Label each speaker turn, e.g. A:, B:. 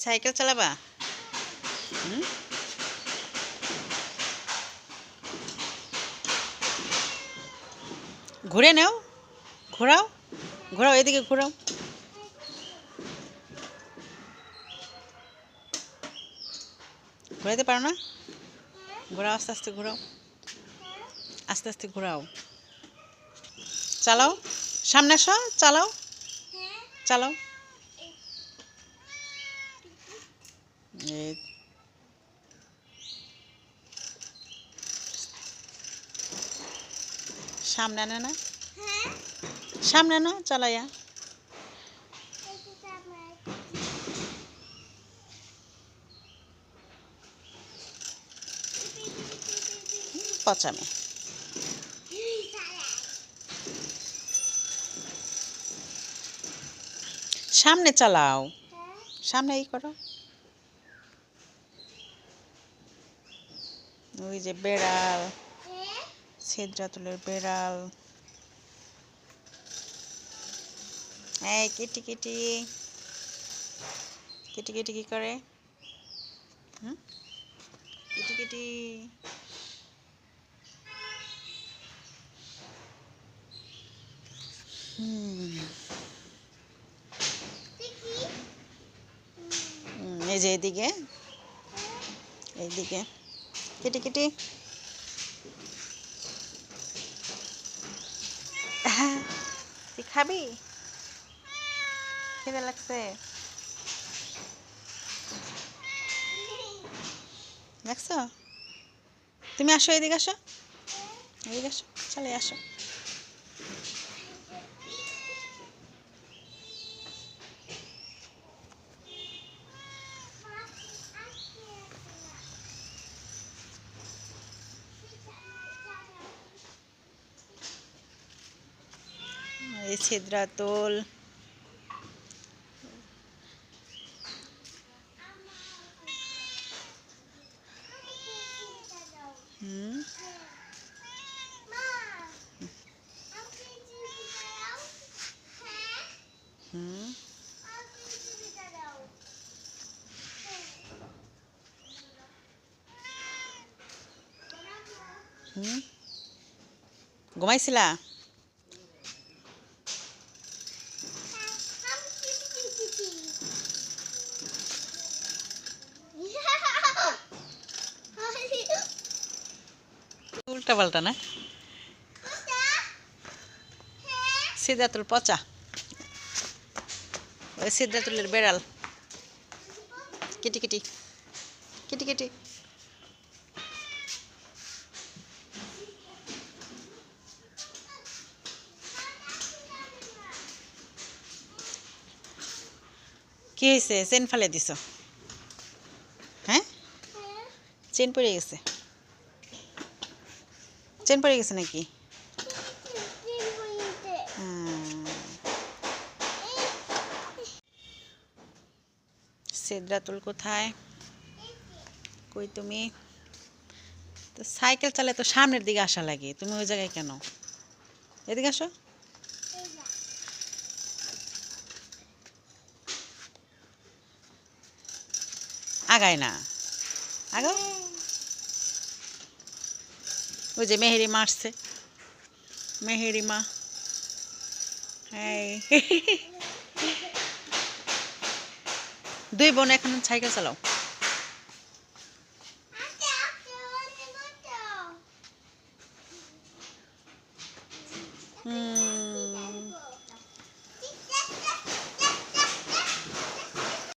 A: Cycle চালাবা? ঘুরে নাও, ঘোরাও ঘোরাও, এদিকে ঘোরাও। ঘোরাতে পারো না? ঘোরাও, আস্তে আস্তে ঘোরাও। আস্তে আস্তে ঘোরাও। চালাও। সামনে আসো, চালাও। চালাও। এই সামনে আনে না? সামনে আনো চালাইয়া। পচামে। সামনে চালাও। সামনে এই করো। ওই যে বেড়াল ছিদ্রাতুলের বেড়াল। এই কেটি কেটি। কেটি কিটি কি করে? Kitty Kitty. হুম, এই যে এদিকে। এইদিকে। কিটি কেটে। হ্যাঁ, তুই খাবি? খিদে লাগছে। দেখছ? তুমি আসো এদিকে আসো। এদিকে আসো চলে আসো। এই ছিদ্রাতল। হুম। হুম। হুম। ঘুমাইছিলা? উল্টা পাল্টা না? সিদ্ধাতুল পচা। ওই সিদ্ধাতুলের বেড়াল। কিটি কিটি কিটি কিটি কি হয়েছে চেন ফেলে দিছ। হ্যাঁ? চেন পড়ে গেছে। চেন পড়ে গেছে নাকি। সিদ্রাতুল কোথায় কই তুমি তো সাইকেল চালায় তো সামনের দিকে আসা লাগে তুমি ওই জায়গায় কেন এদিকে আসো আগায় না আগাও ওই যে মেহেরিমা আসছে। মেহেরিমা দুই বোন এখন সাইকেল চালাও। হুম।